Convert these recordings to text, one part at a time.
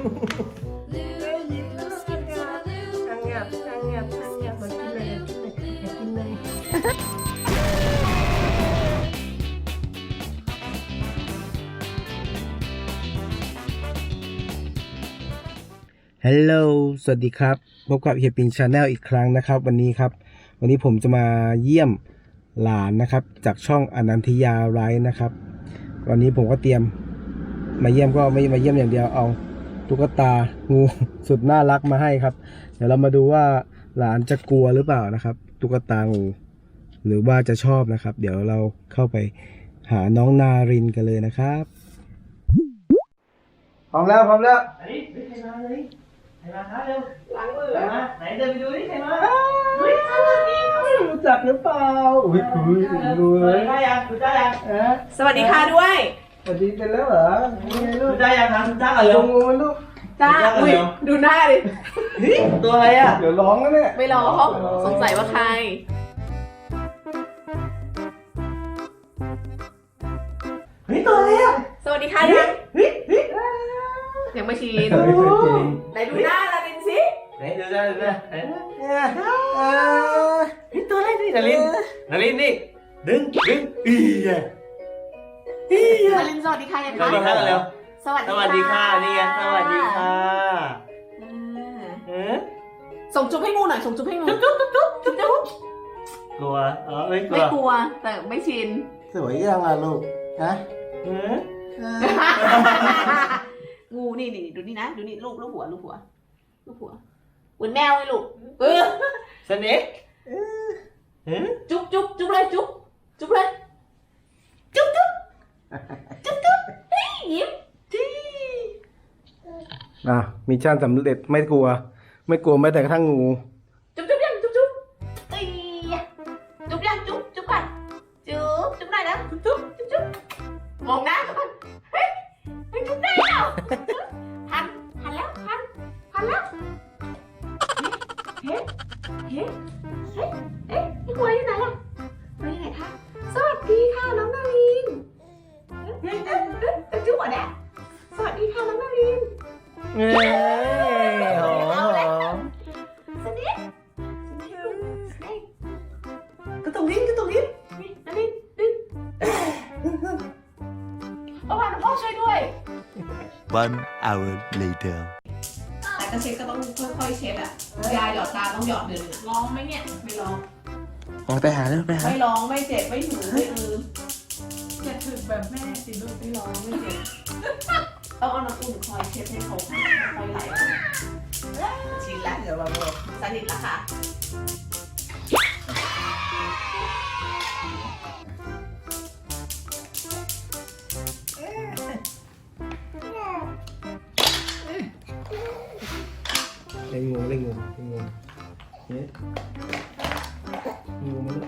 ทางเงียบทางเงียบทางเงียบมากินเลยอยากินเลยฮัลโหลสวัสดีครับ พบกับเฮียปิงชาแนลอีกครั้งนะครับ วันนี้ครับ วันนี้ผมจะมาเยี่ยมหลานนะครับ จากช่องอนันทยาไรท์นะครับ วันนี้ผมก็เตรียมมาเยี่ยมก็ไม่มาเยี่ยมอย่างเดียวเอา ตุ๊กตางูสุดน่ารักมาให้ครับ เดี๋ยวเรามาดูว่าหลานจะกลัวหรือเปล่านะครับ ตุ๊กตางู หรือว่าจะชอบนะครับ เดี๋ยวเราเข้าไปหาน้องนารินกันเลยนะครับพร้อมแล้วพร้อมแล้วไหนใครมาเลยใครมาคะเร็วล้างมือมาไหนเดินไปดูดิใครมาเฮ้ยสวัสดีครับรู้จักหรือเปล่าอุ้ยอุ้ยดูดูเลยได้ยังดูได้ยังเอ๊ะสวัสดีค่ะด้วยส วัสดีเป็นแล้วเหรอยังไงลูดูกได้ยังครับดูได้กันลเร็วงงูมันลูกจ้าเดี๋ยวอุ้ยเดี๋ยวดูหน้าดิเฮ้ยตัวอะไรอะ เดี๋ยวร้องนะเนี่ยไม่ร้อง สงสัยว่าใครเฮ้ยตัวอะไรอะ สวัสดีค่ะยังเฮ้ยเฮ้ยยังไม่ชินเฮ้ยเฮ้ยเฮ้ยไหนดูหน้าลาดินสิไหนดูได้ดูได้ไหนเฮ้ยตัวอะไรนี่นารินนารินนี่ ดึงดึงอีอะ อีอะลาดินสวัสดีค่ะยังสวัสดีค่ะเร็วสวัสสดีวัสดีค่ะนี่ไงสวัสดีค่ะอ่าเอ๊ะส่งจุ๊บให้งูหน่อยส่งจุ๊บให้งูจุ๊บจุ๊บจุ๊บจุ๊บจุ๊บกลัวอ๋อไม่กลัไม่วกลัวแต่ไม่ชิน สวยยังอะลูกฮะเอ๊ะงูนี่นี่ดูนี่นะ ดูนี่ลูกลูกหัวลูกหัวลูกหัวเหมือนแมวเลยลูกเออสเน็กเอ๊ะจุ๊บจุ๊บจุ๊บเลยจุ๊บจุ๊บเลยจุ๊บจุ๊บ จุ๊บจุ๊บเฮ้ยยิ้มจี้อะมิชชั่นสำเร็จไม่กลัว ไม่กลัวแม้แต่กระทั่งงู จุ๊บจุ๊บยังจุ๊บจุ๊บเอ้ยจุ๊บยังจุ๊บจุ๊บก่อนจุ๊บจุ๊บได้แล้วจุ๊บจุ๊บจุ๊บมองนะ One hour later. แต่ก็เช็ดก็ต้องค่อยๆเช็ดอะยาหยอดตาต้องหยอดเดือนร้องไหมเนี่ยไม่ร้องอ๋อไปหาแล้วไปหาไม่ร้องไม่เจ็บไม่ถูไม่อือจะถึงแบบแม่สิลูกไม่ร้องไม่เจ็บต้องเอาน้ำอุ่นคอยเช็ดให้เขาคอยไหลชินแล้วเดี๋ยวเราสนิทแล้วค่ะ เล่นงูเล่นงูเล่นงูเนี่ยงูมัน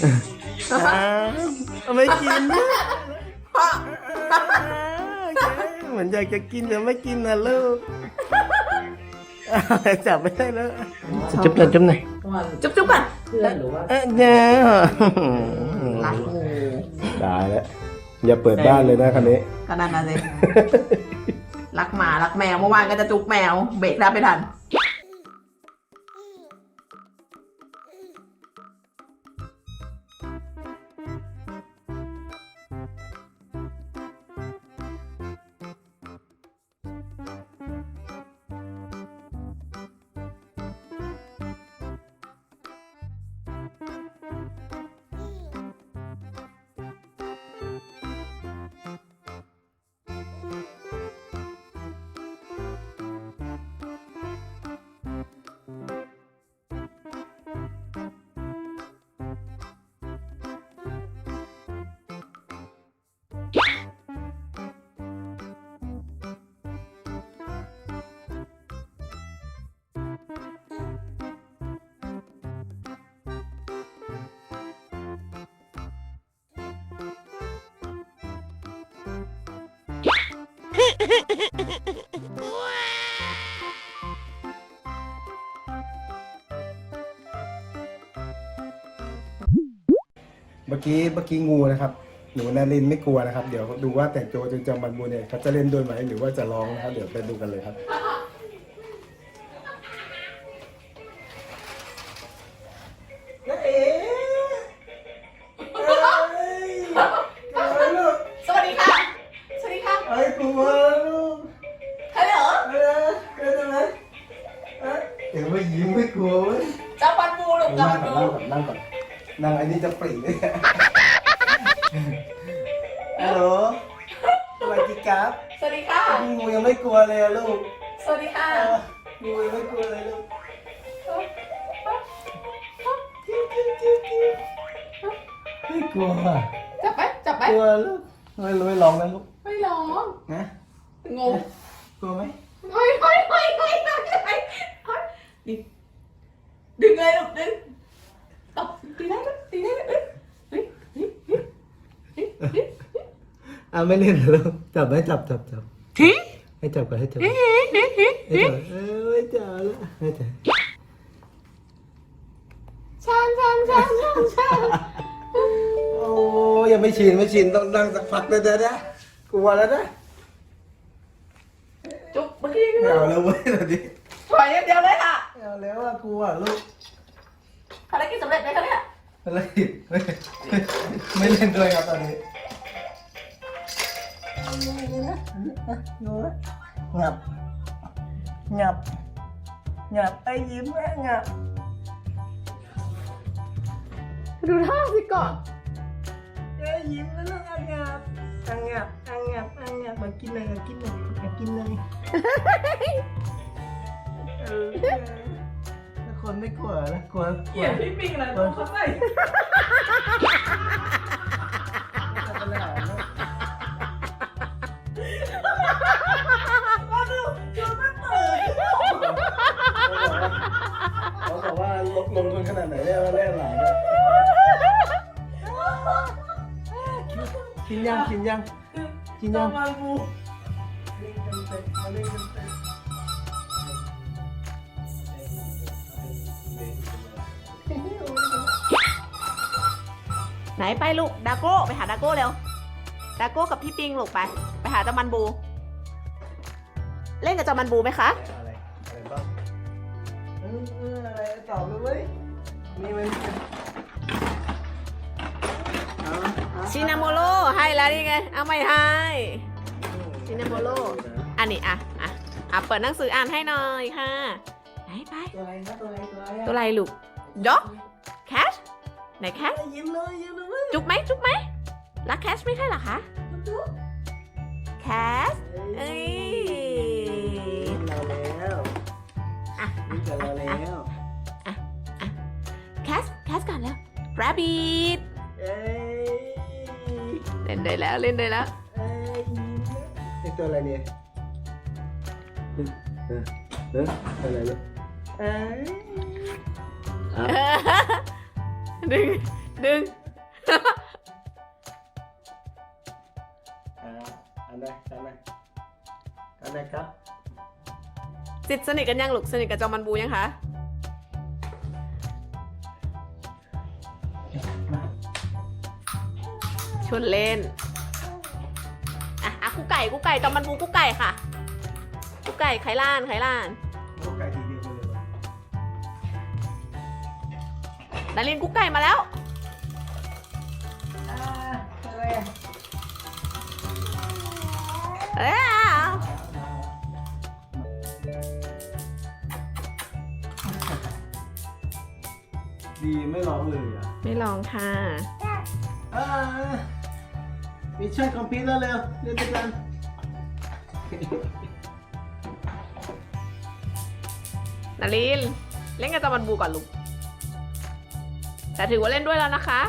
เอ้ยจูจูชอบอะดูออกไม่กินนะเหมือนอยากจะกินแต่ไม่กินนะลูกจับไม่ได้แล้วจับหน่อยจับหน่อยจุ๊บจุ๊บก่อนเพื่อนหรือว่าเอ๊ะเนี่ยรักงูได้แล้วอย่าเปิดบ้านเลยนะคันนี้ก็นั่นน่ะสิรักหมารักแมวเมื่อวานก็จะจุกแมวเบรกได้ไม่ทัน เมื่อกี้เมื่อกี้งูนะครับ หนูนารินไม่กลัวนะครับ เดี๋ยวดูว่าแต่งตัวจนจำบันบูเนี่ยเขาจะเล่นโดนไหมหรือว่าจะร้องนะครับ เดี๋ยวไปดูกันเลยครับ กลัวลูกฮัลโหลเออเออทำไมเอ้ยเดี๋ยวไม่ยิ้มไม่กลัวเว้ยเจ้าปันบูลูกเจ้านั่ปังนก่อนบูนั่งก่อนนั่งก่อนนั่งอันนี้จะปรีเลยฮัลโหลสวัสดีครับสวัสดีค่ะ งูยังไม่กลัวเลยอะลูกสวัสดีค่ะ เอองูยังไม่กลัวเลยลูกไม่กลัวอะจับไหมจับไหมกลัวลูกไม่รู้ไม่ร้องนะลูก นะงงกลัวไหมเฮ้ยเฮ้ยเฮ้ยเฮ้ยเฮ้ยเฮ้ยเฮ้ยดึงดึงเลยลูกดึงตบตีได้ลูกตีได้ลูกเฮ้ยเฮ้ยเฮ้ยเฮ้ยเฮ้ยอะไม่เล่นเหรอลูกจับไหมจับจับจับเฮ้ยให้จับก่อนให้จับเฮ้ยเฮ้ยเฮ้ยให้จับเออไม่จับแล้วให้จับช่างช่างช่างช่างช่างโอ้ยังไม่ชินไม่ชินต้องนั่งสักพักเลยเดี๋ยวนะกลัวแล้วนะจุ๊บเมื่อกี้ ไม่เอาแล้วเว้ยตอนนี้ถอยอย่างเดียวเลยค่ะไม่เอาแล้วอะกลัวลูกภารกิจสำเร็จไหมคะเนี่ยอะไรไม่ไม่เล่นด้วยครับตอนนี้งับงับงับไอ้ยิ้มแม่งับดูท่าสิก่อนไอ้ยิ้มแล้วลูกอะงับ อะงับอะงับอะงับมากินเลยมากินเลยมากินเลยเออถ้าคนไม่กลัวนะกลัวเกลียดพี่ปิงนะตัวเขาใส่เขาบอกว่าลงลงทุนขนาดไหนเนี่ยมาเล่นหลา กินยังกินยังกินยังมาบูเล่นกันเต็มมาเล่นกันเต็มไหนไปลูกดาโก้ไปหาดาโก้เร็วดาโก้กับพี่ปิงลูกไป ไปหาเจ้ามันบู เล่นกับเจ้ามันบูไหมคะอะไรอะไรบ้างเออเอออะไรตอบเลยเว้ยนี่มัน ชินาโมโรให้แล้วนี่ไง เอาไม่ให้ ชินาโมโร อันนี้อะอะอะเปิดหนังสืออ่านให้หน่อยค่ะ ไหนไป ตัวอะไรนะตัวอะไรตัวอะไรตัวอะไรลูกด็อกแคชไหนแคชยิ้มเลยยิ้มเลยจุ๊บไหมจุ๊บไหมรักแคชไม่ใช่เหรอคะแคชเอ้ยเราแล้วอะนี่กับเราแล้วแคสแคสก่อนแล้ว rabbit เอ้ย เล่นได้แล้วเล่นได้แล้วเอ้ยยิ้มไอตัวอะไรเนี่ยเออเออเอออะไรเนี่ยเอ้ยอะดึงดึงอ่าอันไหนอันไหนอันไหนครับจิตสนิทกันยังลูกสนิทกับจอมันบูยังคะ ชวนเล่น อะอะกุ๊กไก่กุ๊กไก่จอมันบูกุ๊กไก่ค่ะกุ๊กไก่ไขล้านไขล้านลูกไก่ทีเดียวเลยเหรอนารินกุ๊กไก่มาแล้วอ่าอะไรอะเอ้ยดีไม่ร้องเลยอะ ไม่ลองค่ะ อ่า มิช่นคอมพิวเตอร์เร็วเล่นด้วยกันนารินเล่นกับจอมันบูก่อนลูกแต่ถือว่าเล่นด้วยแล้วนะคะ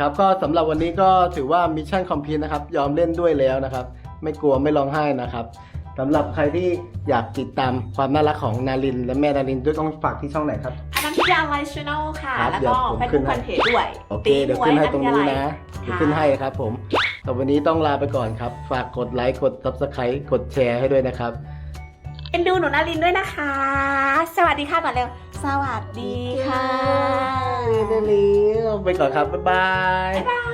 ครับก็สำหรับวันนี้ก็ถือว่ามิชชั่นคอมพลีทนะครับ ยอมเล่นด้วยแล้วนะครับ ไม่กลัวไม่ร้องไห้นะครับสำหรับใครที่อยากติดตามความน่ารักของนาริน และแม่นารินด้วยต้องฝากที่ช่องไหนครับ อันนั้นที่ยาไลฟ์ชแนลค่ะ ครับแล้วเดี๋ยก็วผมเฟซขึ้บุ๊นกให้แฟนเพจด้วยโอเค เดี๋ยวขึ้นให้ตรงนี้นะเดี๋ยวค่ะขึ้นให้ครับผมแต่วันนี้ต้องลาไปก่อนครับ ฝากกดไลค์กด subscribe กดแชร์ให้ด้วยนะครับ เอ็นดูหนูนารินด้วยนะคะ สวัสดีค่ะก่อนเร็ว สวัสดีค่ะนารินไปก่อนครับ บ๊ายบาย